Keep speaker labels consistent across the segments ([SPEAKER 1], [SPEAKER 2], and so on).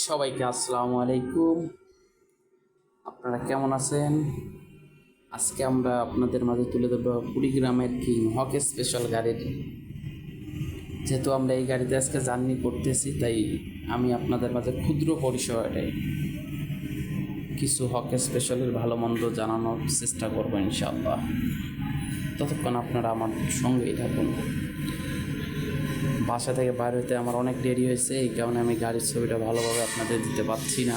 [SPEAKER 1] সবাইকে আসসালামু আলাইকুম। আপনারা কেমন আছেন? আজকে আমরা আপনাদের মাঝে তুলে ধরবো কুড়িগ্রামের কিং হক স্পেশাল গাড়ির। যেহেতু আমরা এই গাড়িতে আজকে জার্নি করতেছি, তাই আমি আপনাদের মাঝে ক্ষুদ্র পরিসরে কিছু হক স্পেশালের ভালো মন্দ জানানোর চেষ্টা করব ইনশাআল্লাহ। ততক্ষণ আপনারা আমার সঙ্গেই থাকুন। বাসা থেকে বাইর হতে আমার অনেক দেরি হয়েছে, এই কারণে আমি গাড়ির ছবিটা ভালোভাবে আপনাদের দিতে পারছি না।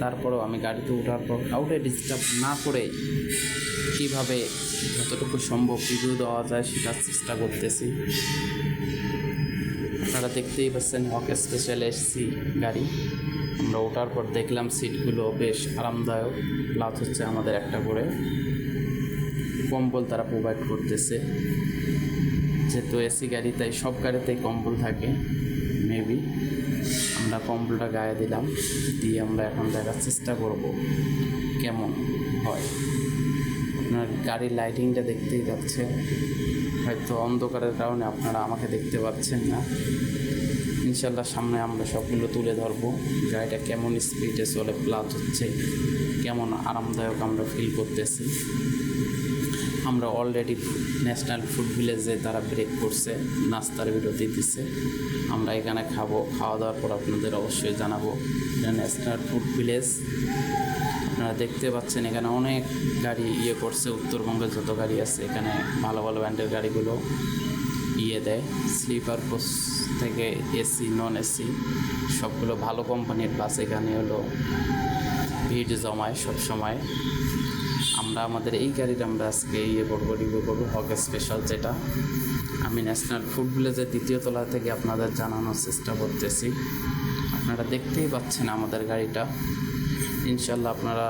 [SPEAKER 1] তারপরেও আমি গাড়িতে ওঠার পর কাউকে ডিস্টার্ব না করে কীভাবে যতটুকু সম্ভব রিভিউ দেওয়া যায় সেটার চেষ্টা করতেছি। আপনারা দেখতেই পাচ্ছেন হক স্পেশাল এসছি গাড়ি। আমরা ওঠার পর দেখলাম সিটগুলো বেশ আরামদায়ক প্লাস হচ্ছে আমাদের একটা করে কম্বল তারা প্রোভাইড করতেছে। যেহেতু এসি গাড়ি, তাই সব গাড়িতেই কম্বল থাকে মেবি আমরা কম্বলটা গায়ে দিলাম, দিয়ে আমরা এখন দেখার চেষ্টা করব কেমন হয়। আপনার গাড়ির লাইটিংটা দেখতেই পাচ্ছেন। হয়তো অন্ধকারের কারণে আপনারা আমাকে দেখতে পাচ্ছেন না। ইনশাল্লাহ সামনে আমরা সবগুলো তুলে ধরবো, গাড়িটা কেমন স্পিডে চলে প্লাস হচ্ছে কেমন আরামদায়ক আমরা ফিল করতেছি। আমরা অলরেডি ন্যাশনাল ফুড ভিলেজে তারা ব্রেক করছে, নাস্তার বিরতি দিচ্ছে। আমরা এখানে খাব, খাওয়া দাওয়ার পর আপনাদের অবশ্যই জানাব। ন্যাশনাল ফুড ভিলেজ আপনারা দেখতে পাচ্ছেন এখানে অনেক গাড়ি ইয়ে করছে উত্তরবঙ্গের যত গাড়ি আছে, এখানে ভালো ভালো ব্র্যান্ডের গাড়িগুলো ইয়ে দেয়। স্লিপার কোচ থেকে এসি নন এসি সবগুলো ভালো কোম্পানির বাস এখানে হলো ভিড় জমায় সব সময় আমরা আমাদের এই গাড়ির আমরা আজকে ইয়ে করব রিভিউ করব, হক স্পেশাল যেটা। আমি ন্যাশনাল ফুড ভিলেজের দ্বিতীয় তলা থেকে আপনাদের জানানোর চেষ্টা করতেছি। আপনারা দেখতেই পাচ্ছেন আমাদের গাড়িটা। ইনশাল্লাহ আপনারা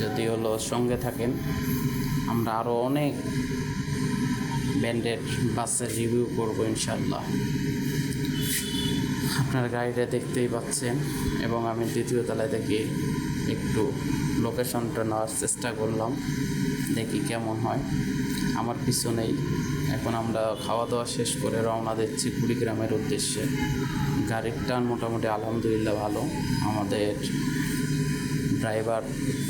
[SPEAKER 1] যদি হলো সঙ্গে থাকেন, আমরা আরও অনেক ব্যান্ডেড বাসের রিভিউ করব ইনশাল্লাহ আপনার গাড়িটা দেখতেই পাচ্ছেন এবং আমি দ্বিতীয় তলায় থেকে একটু লোকেশনটা নেওয়ার চেষ্টা করলাম, দেখি কেমন হয়। আমার পিছনেই এখন আমরা খাওয়া দাওয়া শেষ করে রওনা দিচ্ছি কুড়িগ্রামের উদ্দেশ্যে। গাড়ির টান মোটামুটি আলহামদুলিল্লাহ ভালো। আমাদের ড্রাইভার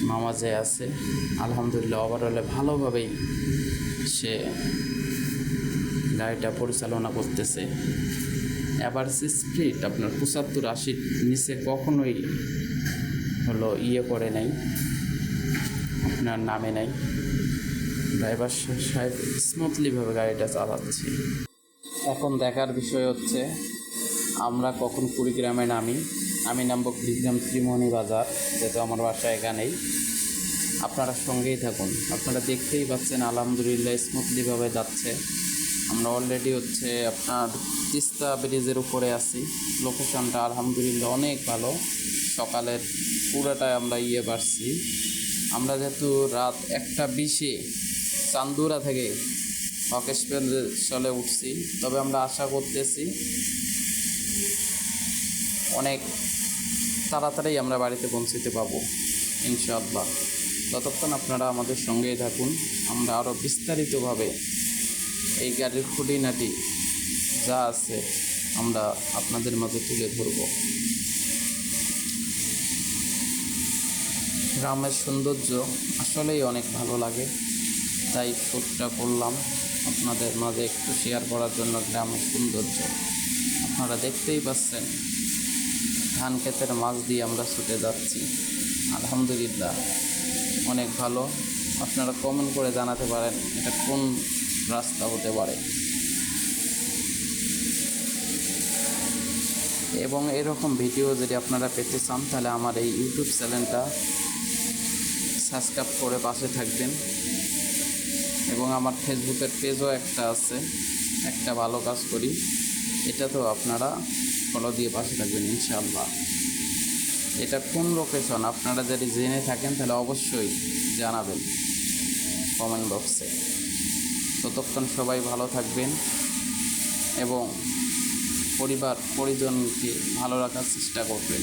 [SPEAKER 1] নামাজে আছে। আলহামদুলিল্লাহ ওভারঅলে ভালোভাবেই সে গাড়িটা পরিচালনা করতেছে। অ্যাভারেজ স্পিড আপনার পঁচাত্তর আশির নিচে কখনোই ইয়ে করে নাই, আপনার নামে নাই। ড্রাইভার সাহেব স্মুথলিভাবে গাড়িটা চালাচ্ছি। এখন দেখার বিষয় হচ্ছে, আমরা কখন কুড়িগ্রামে নামি? আমি নামবো কুড়িগ্রাম ত্রিমোহনী বাজার, যেহেতু আমার বাসা এখানেই। আপনারা সঙ্গেই থাকুন। আপনারা দেখতেই পাচ্ছেন, আলহামদুলিল্লাহ স্মুথলিভাবে যাচ্ছে। আমরা অলরেডি হচ্ছে আপনার তিস্তা ব্রিজের উপরে আছি। লোকেশনটা আলহামদুলিল্লাহ অনেক ভালো। সকালের পুরোটাই আমরা ইয়ে পারছি আমরা যেহেতু রাত একটা বিশে চান্দুরা থেকে হকেশ চলে উঠছি, তবে আমরা আশা করতেছি অনেক তাড়াতাড়ি আমরা বাড়িতে পৌঁছতে পাবো ইনশাআল্লাহ। ততক্ষণ আপনারা আমাদের সঙ্গেই থাকুন। আমরা আরও বিস্তারিতভাবে এই গাড়ির খুঁটিনাটি যা আছে আমরা আপনাদের মাঝে তুলে ধরব। গ্রামের সৌন্দর্য আসলেই অনেক ভালো লাগে। তাই শ্যুটটা করলাম। আপনাদের মাঝে একটু শেয়ার করার জন্য গ্রামের সৌন্দর্য। আপনারা দেখতেই পাচ্ছেন, ধান ক্ষেতের মাছ দিয়ে আমরা ছুটে যাচ্ছি। আলহামদুলিল্লাহ, অনেক ভালো। আপনারা কমেন্ট করে জানাতে পারেন এটা কোন রাস্তা হতে পারে। এবং এরকম ভিডিও যদি আপনারা পেতে চান, তাহলে আমার এই ইউটিউব চ্যানেলটা সাবস্ক্রাইব করে পাশে থাকবেন। এবং আমার ফেসবুকের পেজও একটা আছে, একটা ভালো কাজ করি। এটা তো আপনারা ফলো দিয়ে পাশে থাকবেন, ইনশাআল্লাহ। এটা কোন লোকেশন আপনারা যদি জেনে থাকেন, তাহলে অবশ্যই জানাবেন কমেন্ট বক্সে ততক্ষণ সবাই ভালো থাকবেন এবং পরিবার পরিজনকে ভালো রাখার চেষ্টা করবেন।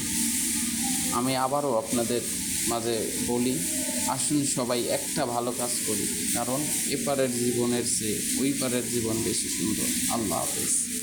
[SPEAKER 1] আমি আবারও আপনাদের মাঝে বলি, আসুন সবাই একটা ভালো কাজ করি, কারণ এপারের জীবনের চেয়ে ওই পারের জীবন বেশি সুন্দর। আল্লাহ হাফেজ।